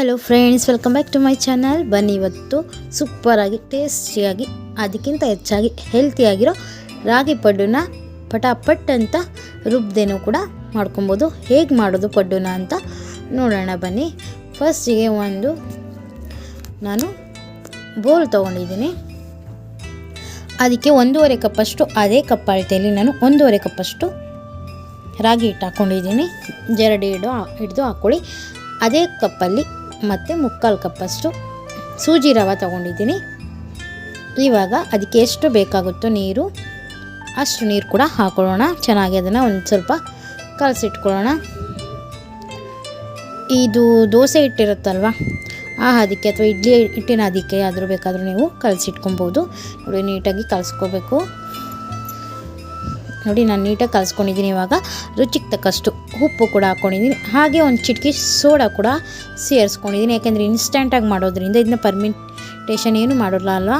Hello friends welcome back to my channel ಬನ್ನಿ ಇವತ್ತು ಸೂಪರಾಗಿ ಟೇಸ್ಟಿಯಾಗಿ ಅದಕ್ಕಿಂತ ಹೆಚ್ಚಾಗಿ ಹೆಲ್ತಿಯಾಗಿರೋ ರಾಗಿ ಪಡ್ಡುನ ಪಟಾಪಟ್ ಅಂತ ರುಬ್ದೇನೂ ಕೂಡ ಮಾಡ್ಕೊಬೋದು. ಹೇಗೆ ಮಾಡೋದು ಪಡ್ಡುನ ಅಂತ ನೋಡೋಣ ಬನ್ನಿ. ಫಸ್ಟಿಗೆ ಒಂದು ನಾನು ಬೋಲ್ ತೊಗೊಂಡಿದ್ದೀನಿ. ಅದಕ್ಕೆ ಒಂದೂವರೆ ಕಪ್ಪಷ್ಟು ಅದೇ ಕಪ್ ಅಳತೆಯಲ್ಲಿ ನಾನು ಒಂದೂವರೆ ಕಪ್ಪಷ್ಟು ರಾಗಿ ಹಿಟ್ಟು ಹಾಕ್ಕೊಂಡಿದ್ದೀನಿ ಜರಡಿ ಹಿಡು ಹಿಡಿದು ಹಾಕ್ಕೊಳ್ಳಿ. ಅದೇ ಕಪ್ಪಲ್ಲಿ ಮತ್ತು ಮುಕ್ಕಾಲು ಕಪ್ಪಷ್ಟು ಸೂಜಿ ರವೆ ತೊಗೊಂಡಿದ್ದೀನಿ. ಇವಾಗ ಅದಕ್ಕೆ ಎಷ್ಟು ಬೇಕಾಗುತ್ತೋ ನೀರು, ಅಷ್ಟು ನೀರು ಕೂಡ ಹಾಕೊಳ್ಳೋಣ. ಚೆನ್ನಾಗಿ ಅದನ್ನು ಒಂದು ಸ್ವಲ್ಪ ಕಲಸಿಟ್ಕೊಳ್ಳೋಣ. ಇದು ದೋಸೆ ಇಟ್ಟಿರುತ್ತಲ್ವ ಆ ಅದಕ್ಕೆ ಅಥವಾ ಇಡ್ಲಿ ಹಿಟ್ಟಿನ ಅದಕ್ಕೆ ಆದರೂ ಬೇಕಾದರೂ ನೀವು ಕಲಸಿಟ್ಕೊಬೋದು. ನೋಡಿ, ನೀಟಾಗಿ ಕಲಿಸ್ಕೋಬೇಕು. ನೋಡಿ, ನಾನು ನೀಟಾಗಿ ಕಲಿಸ್ಕೊಂಡಿದ್ದೀನಿ ಇವಾಗ. ರುಚಿಗೆ ತಕ್ಕಷ್ಟು ಉಪ್ಪು ಕೂಡ ಹಾಕ್ಕೊಂಡಿದ್ದೀನಿ ಹಾಗೆ ಒಂದು ಚಿಟಕಿ ಸೋಡಾ ಕೂಡ ಸೇರಿಸ್ಕೊಂಡಿದ್ದೀನಿ ಯಾಕೆಂದರೆ ಇನ್ಸ್ಟೆಂಟಾಗಿ ಮಾಡೋದ್ರಿಂದ ಇದನ್ನ ಪರ್ಮಿಟೇಷನ್ ಏನು ಮಾಡೋಲ್ಲ ಅಲ್ವಾ?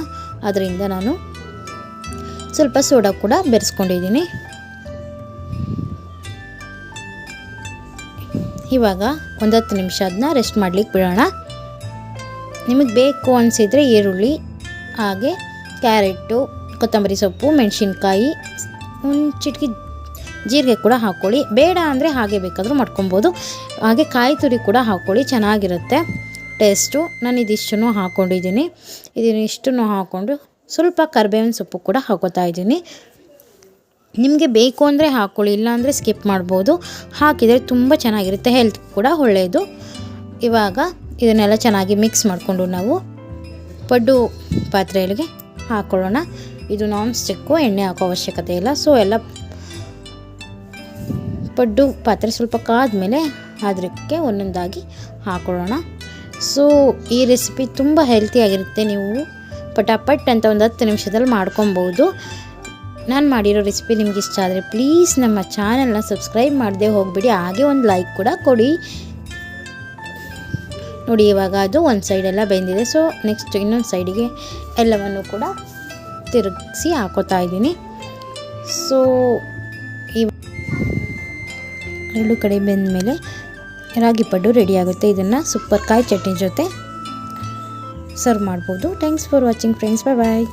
ಅದರಿಂದ ನಾನು ಸ್ವಲ್ಪ ಸೋಡಾ ಕೂಡ ಬೆರೆಸ್ಕೊಂಡಿದ್ದೀನಿ ಇವಾಗ ಒಂದು ನಿಮಿಷ ಅದನ್ನ ರೆಸ್ಟ್ ಮಾಡಲಿಕ್ಕೆ ಬಿಡೋಣ. ನಿಮಗೆ ಬೇಕು ಅನಿಸಿದರೆ ಈರುಳ್ಳಿ, ಹಾಗೆ ಕ್ಯಾರೆಟು ಕೊತ್ತಂಬರಿ ಸೊಪ್ಪು, ಮೆಣಸಿನ್ಕಾಯಿ ಒಂದು ಚಿಟಕಿ ಜೀರಿಗೆ ಕೂಡ ಹಾಕ್ಕೊಳ್ಳಿ. ಬೇಡ ಅಂದರೆ ಹಾಗೆ ಬೇಕಾದರೂ ಮಾಡ್ಕೊಬೋದು. ಹಾಗೆ ಕಾಯಿ ತುರಿ ಕೂಡ ಹಾಕ್ಕೊಳ್ಳಿ, ಚೆನ್ನಾಗಿರುತ್ತೆ ಟೇಸ್ಟು ನಾನು ಇದಿಷ್ಟನ್ನು ಹಾಕ್ಕೊಂಡಿದ್ದೀನಿ ಇದನ್ನಿಷ್ಟನ್ನು ಹಾಕ್ಕೊಂಡು ಸ್ವಲ್ಪ ಕರ್ಬೇವಿನ ಸೊಪ್ಪು ಕೂಡ ಹಾಕೋತಾ ಇದ್ದೀನಿ. ನಿಮಗೆ ಬೇಕು ಅಂದರೆ ಹಾಕ್ಕೊಳ್ಳಿ ಇಲ್ಲಾಂದರೆ ಸ್ಕಿಪ್ ಮಾಡ್ಬೋದು. ಹಾಕಿದರೆ ತುಂಬ ಚೆನ್ನಾಗಿರುತ್ತೆ ಹೆಲ್ತ್ ಕೂಡ ಒಳ್ಳೆಯದು ಇವಾಗ ಇದನ್ನೆಲ್ಲ ಚೆನ್ನಾಗಿ ಮಿಕ್ಸ್ ಮಾಡಿಕೊಂಡು ನಾವು ಪಡ್ಡು ಪಾತ್ರೆಗಳಿಗೆ ಹಾಕ್ಕೊಳ್ಳೋಣ ಇದು ನಾನ್ ಸ್ಟಿಕ್ಕು ಎಣ್ಣೆ ಹಾಕೋ ಅವಶ್ಯಕತೆ ಇಲ್ಲ. ಸೊ ಎಲ್ಲ ಪಡ್ಡು ಪಾತ್ರೆ ಸ್ವಲ್ಪ ಕಾದ್ಮೇಲೆ ಅದಕ್ಕೆ ಒಂದೊಂದಾಗಿ ಹಾಕೊಳ್ಳೋಣ. ಸೊ ಈ ರೆಸಿಪಿ ತುಂಬ ಹೆಲ್ತಿಯಾಗಿರುತ್ತೆ ನೀವು ಪಟಾಪಟ್ ಅಂತ ಒಂದು ಹತ್ತು ನಿಮಿಷದಲ್ಲಿ ಮಾಡ್ಕೊಬೋದು. ನಾನು ಮಾಡಿರೋ ರೆಸಿಪಿ ನಿಮ್ಗೆ ಇಷ್ಟ ಆದರೆ ಪ್ಲೀಸ್ ನಮ್ಮ ಚಾನಲ್ನ ಸಬ್ಸ್ಕ್ರೈಬ್ ಮಾಡದೆ ಹೋಗಿಬಿಡಿ. ಹಾಗೆ ಒಂದು ಲೈಕ್ ಕೂಡ ಕೊಡಿ. ನೋಡಿ, ಇವಾಗ ಅದು ಒಂದು ಸೈಡೆಲ್ಲ ಬೆಂದಿದೆ. ಸೊ ನೆಕ್ಸ್ಟ್ ಇನ್ನೊಂದು ಸೈಡಿಗೆ ಎಲ್ಲವನ್ನು ಕೂಡ ತಿರುಗಿಸಿ ಹಾಕೋತಾ ಇದ್ದೀನಿ. ಸೊ ಈ ಎರಡು ಕಡೆ ಬೆಂದ ಮೇಲೆ ರಾಗಿ ಪಡ್ಡು ರೆಡಿಯಾಗುತ್ತೆ ಇದನ್ನು ಸೂಪರ್ ಕಾಯಿ ಚಟ್ನಿ ಜೊತೆ ಸರ್ವ್ ಮಾಡ್ಬೋದು. Thanks for watching friends bye bye